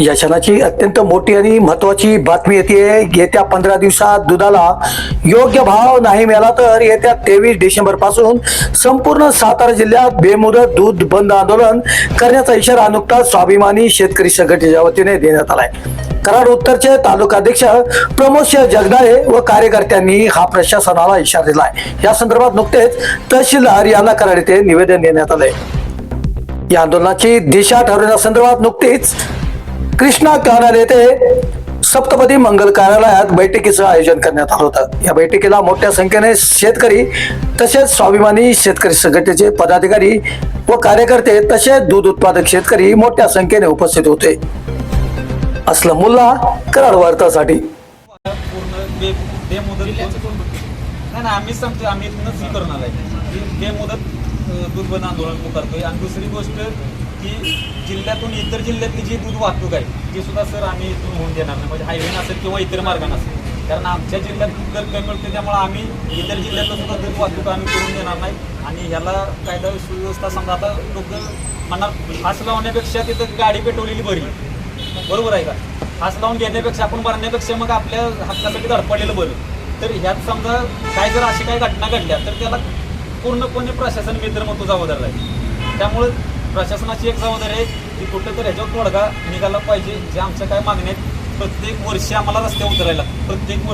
या क्षणाची अत्यंत मोठी आणि महत्वाची बातमी येते. येत्या पंधरा दिवसात दुधाला योग्य भाव नाही मिळाला तर येत्या तेवीस डिसेंबरपासून संपूर्ण सातारा जिल्ह्यात बेमुदत दूध बंद आंदोलन करण्याचा इशारा नुकताच स्वाभिमानी शेतकरी संघटनेच्या वतीने देण्यात आलाय. कराड उत्तरचे तालुका अध्यक्ष प्रमोद सिंह जगदाळे व कार्यकर्त्यांनी हा प्रशासनाला इशारा दिला आहे या संदर्भात नुकतेच तहसीलदार यांना कराड येथे निवेदन देण्यात आलंय. या आंदोलनाची दिशा ठरवण्यासंदर्भात नुकतीच कृष्णा कॅनल येथे सप्तपदी मंगल कार्यालयात बैठकीचं आयोजन करण्यात आलं होतं. या बैठकीला मोठ्या संख्येने शेतकरी तसेच स्वाभिमानी शेतकरी संघटनेचे पदाधिकारी व कार्यकर्ते तसेच दूध उत्पादक शेतकरी मोठ्या संख्येने उपस्थित होते. असलं मुल्ला कराड वार्तासाठी. आम्ही नाही सांगतो आम्ही करणार आहे. बेमुदत दूध बंद आंदोलन करतोय आणि दुसरी गोष्ट की जिल्ह्यातून इतर जिल्ह्यातली जी दूध वाहतूक आहे ती सुद्धा सर आम्ही इथून होऊन देणार नाही. म्हणजे हायवे असेल किंवा इतर मार्गाने असेल कारण आमच्या जिल्ह्यात दूध दर कमी मिळते त्यामुळे आम्ही इतर जिल्ह्यातलं सुद्धा दूध वाहतूक आम्ही करून देणार नाही. आणि ह्याला कायदा सुव्यवस्था समजा आता लोक मनात फास लावण्यापेक्षा तिथं गाडी पेटवलेली बरी. बरोबर आहे का? फास लावून घेण्यापेक्षा आपण भरण्यापेक्षा मग आपल्या हक्कासाठी धडपडलेलं बरं. तर ह्यात समजा काय जर अशी काही घटना घडल्या तर त्याला पूर्णपणे प्रशासन मित्र मग तो जबाबदार राहील. त्यामुळे प्रशासनाची एक जबाबदारी आहे की कुठं तर ह्याच्यावर तोडगा निघाला पाहिजे. जे आमच्या काय मागण्या आहेत प्रत्येक वर्षी आम्हाला रस्त्यावर उतरायला प्रत्येक